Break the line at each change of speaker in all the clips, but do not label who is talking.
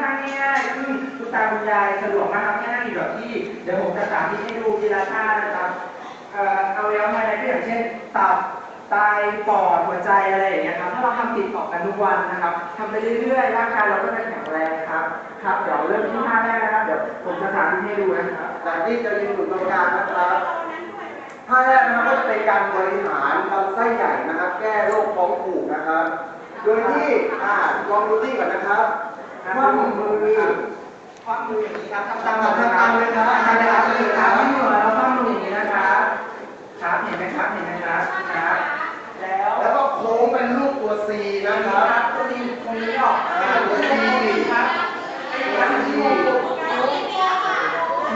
ท่าง่ายๆซึ่งคุณตาคุณยายสะดวกมากครับง่ายๆแบบที่เดี๋ยวผมจะสาธิตให้ดูทีละท่านะครับเอ่อเอาแล้วภาในก็อย่างเช่นตับไตปอดหัวใจอะไรอย่างเงี้ยครับถ้าเราทำติดต่อกันทุกวันนะครับทำไปเรื่อยๆร่างกายเราก็จะแข็งแรงครับครับเดี๋ยวเริ่มที่ท่าแรกนะครับเดี๋ยวผมจะสาธิตให้ดูนะครับ
จากที่จะยืนอยู่ตรงกลางนะครับท่าแรกนะครับก็จะเป็นการบริหารลำไส้ใหญ่นะครับ แก้โรคท้องผูกนะครับ โดยที่อ่าลองดูที่ก่อนนะครับ คว่ำมือ
คว่ำมืออย่างนี้ครับทำ
ตา
ตามม
หลักทางการเลยครับ
ใช่ครับคือครับที่หัวเราคว่ำมืออย่างนี้นะครับครับเห็นไหมครับเห็นไหมครับครับ แล้ว
แล้วก็โค้งเป็นรูปตัว C นะ
นะ
ค
ค
รั
รั
บบ
ตัวนี้ตรงนี้ออก
อ่าตัว C
ครับ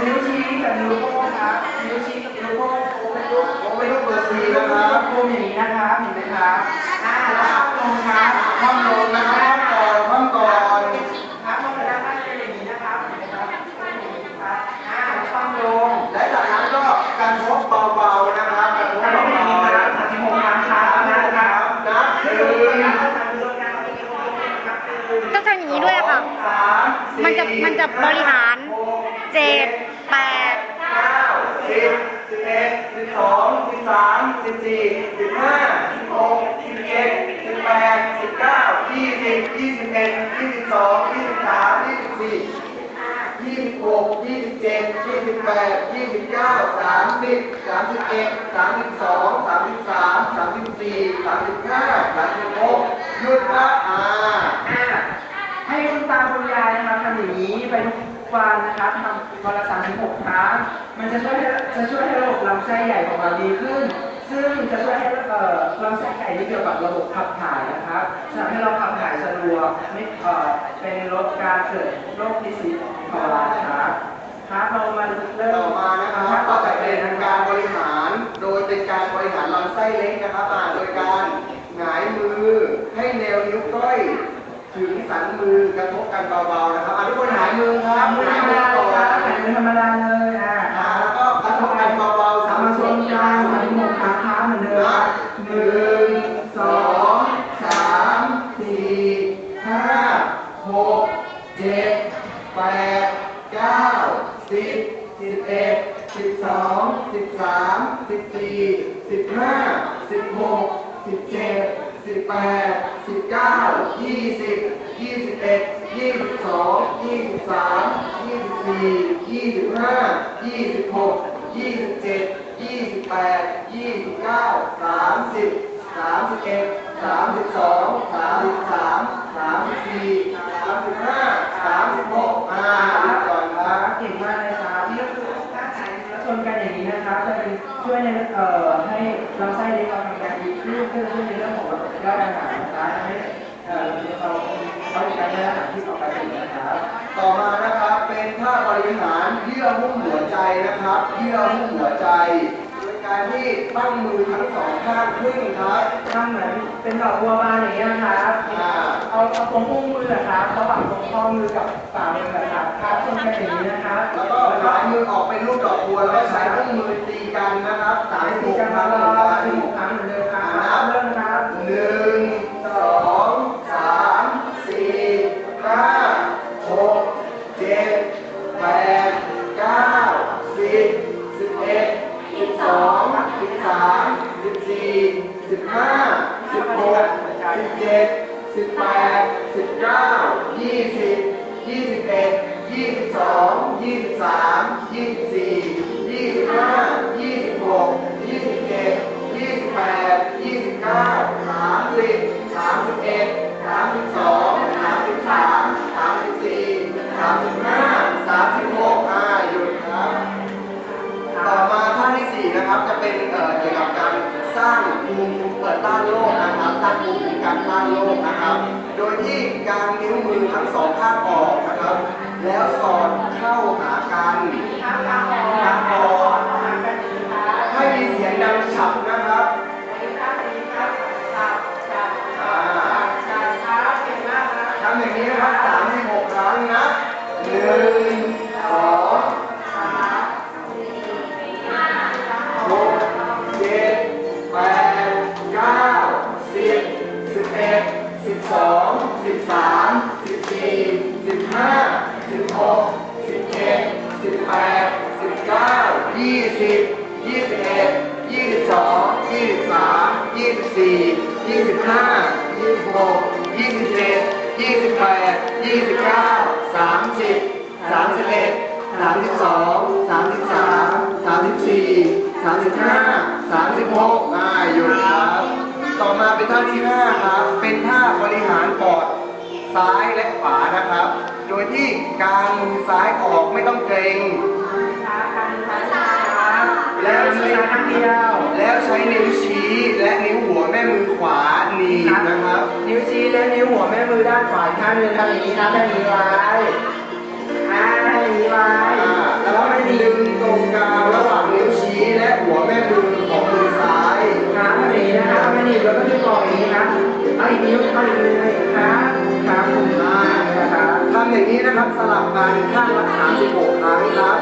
นิ้วชี้กับนิ้วโป้งครับนิ้วชี้กับนิ้วโป้งโค้งเป็นรูป
โค้งเป็นรูปตัว C
นะ
นะ
ค
ค
รั
รั
บบโค้งอย่างนี้นะครับเห็นไหมครับอ่าแล้วคว่ำลงครับ
คว่ำลงนะครับคว่ำก่อนคว่ำก่อน
ครับลงไปด้านล่างเป็นอย่างนี้นะครับเห็นไหมครับครับอ่าคว่ำลง
และจากนั้นก็การชกเบาๆนะครับการชก
ทำเป็นอย่างนี้
เบา
ครับสามสิบหกครั้งครับนะครับ
ๆนับหนึ่ง
ต้องทำอย่างนี้ด้วยอะค่ะ
สามสี่
มันจะมันจะบริหาร
หก
เจ็ดแปด
เก้าสิบสิบเอ็ดสิบสองสิบ สิบสี่สิบห้าสิบหกสิบเจ็ดสิบแปดสิบเก้ายี่สิบยี่สิบเอ็ดยี่สิบสองยี่สิบสามยี่สิบสี่ยี่สิบหกยี่สิบเจ็ดยี่สิบแปดยี่สิบเก้าสามสิบสามสิบเอ็ดสามสิบสองสามสิบสามสามสิบสี่สามสิบห้าสามสิบหกหยุดละอ่า
ให้คุณตาคุณยายนะครับทำอย่างนี้ไปทุกวันนะครับทำวันละสามถึงหกครั้งมันจะช่วยให้จะช่วยให้ระบบลำไส้ใหญ่ของเราดีขึ้น จะช่วยให้เอ่อลำไส้ใหญ่ที่เกี่ยวกับระบบขับถ่ายนะครับจะทำให้เราขับถ่ายสะดวกไม่เอ่อเป็นลดการเกิดโรคพิษซีขอราครับครับเรามาเริ่ม
ต่อมานะครับก็
ต่อไป
จะ
เล
เป็นกา
รบ
บริหาร โดยเป็นการบริหารลำไส้เล็กนะครับอ่าโดยการหงายมือให้แนวนิ้วก้อย ถึงสันมือกระทบกันเบาๆนะครับอะทุกคนหงายมือครับ
มือ
ห
ธรงา
ร ย
ม
มือ
ดา
ก่
เล
อย
ครับมือธรรมดาเลยอ่า
อ่าแล้วก็กระทบกันเบาๆ
สา
สาม ม
มาช
ส่วน น
กลางสามหกครั้งครับเหมือนเดิมค
นั
รั
บบ หนึ่งสองสามสี่ห้าหกเจ็ดแปดเก้าสิบสิบเอ็ดสิบสองสิบสาม สิบสี่สิบห้าสิบหกสิบเจ็ดสิบแปดสิบเก้ายี่สิบยี่สิบเอ็ดยี่สิบสองยี่สิบสามยี่สิบสี่ยี่สิบห้ายี่สิบหกยี่สิบเจ็ดยี่สิบแปดยี่สิบเก้าสามสิบสามสิบเอ็ดสามสิบสองสามสิบสามสามสิบสี่สามสิบห้าสามสิบหกอ่า น
กันอย่างนี้นะครับจะเป็นช่วยในเอ่อให้ลำไส้เล็กเราทำงานดีขึ้นเพื่อช่วยในเรื่องของระบบย่อยอาหารนะครับทำให้เอ่อเราเราในการย่อาหารที่ออกไปถึงนะครับ
ต่อมานะครับเป็นท่าบริหารเยื่อหุ้มหัวใจนะครับเยื่อหุ้มหัวใจ การที่ตั้งมือทั้งสองข้างขึ้นครับ
ทำเหมือนเป็นดอกบัวบานอย่างเงี้ยครับ
อ่า
เอาเอาตรงอุ้งมืออะครับระหว่างตรงข้อมือกับฝ่ามืออะครับครับชนกันอย่างนี้นะครับ
แล้วก็หงายมือออกเป็นรูปดอกบัวแล้วก็ใช้อุ้งมือตีกันนะครับสาม
ใช้
สิบ
ตี
หก
กัน
ครั้
มาง
เหมือน
รอ
กัน
ถึงหกครั้งเหมือนเดิมครับเริ่มนะครับ
หนึ่งสองสามสี่ห้าหกเจ็ดแปดเก้าสิบ สามสิบสี่สิบห้าสิบหกสิบเจ็ดสิบแปดสิบเก้ายี่สิบยี่สิบเอ็ดยี่สิบสองยี่สิบสามยี่สิบสี่ยี่สิบห้ายี่สิบหกยี่สิบเจ็ดยี่สิบแปดยี่สิบเก้าสามสิบสามสิบเอ็ดสามสิบสองสามสิบสามสามสิบสี่สามสิบห้าสามสิบหกอ่าหยุดครับ ต่อมาท่าที่สี่นะครับจะเป็นเอ่อ มิคุ้มเปิดต้านโรคนะครับสร้างภูมิคุ้มกันต้านโรคนะครับ โดยที่การนิ้วมือทั้งสองข้างออกนะครับ แล้วสอดเข้าหากัน
ทางการออกทางออกทางกันอย่างนี้ครับ
ให้มีเสียงดังฉับนะครับ
นี้ครับนี้ครับชับชับชับชับครับเก่งมากครับ
ทำอย่างนี้นะครับสามสิบหกครั้งนะหนึ่งสอง สิบสามสิบสี่สิบห้าสิบหกสิบเจ็ดสิบแปดสิบเก้ายี่สิบยี่สิบเอ็ดยี่สิบสองยี่สิบสามยี่สิบสี่ยี่สิบห้ายี่สิบหกยี่สิบเจ็ดยี่สิบแปดยี่สิบเก้าสามสิบสามสิบเอ็ดสามสิบสองสามสิบสามสามสิบสี่สามสิบห้าสามสิบหกอ่าหยุดครับ ต่อมาเป็นท่าที่ห้าครับ เป็นท่าบริหารปอดซ้ายและขวานะครับ โดยที่กางมือซ้ายออกไม่ต้องเกรง
แล้วมือซ้ายข้างเดียว
แล้วใช้นิ้วชี้และนิ้วหัวแม่มือขวาหนีบนะครับ
นิ้วชี้และนิ้วหัวแม่มือด้านขวาอีกข้างหนึงทำอย่างนี้นะทำอย่างนี้ไว้อ่าอย่างนี้ไว้
อ่า
แล้
แล้วว
ก็ไม่
ไม่
ดี
ดึงตรงกลางระหว่างนิ้วชี้และหัวแม่มือของมือี
นิ้วเอาอีกนิ้วครับครับผมอ่านะครับ
ทำอย่างนี้นะครับสลับกันข้างละ36ครั้งครับ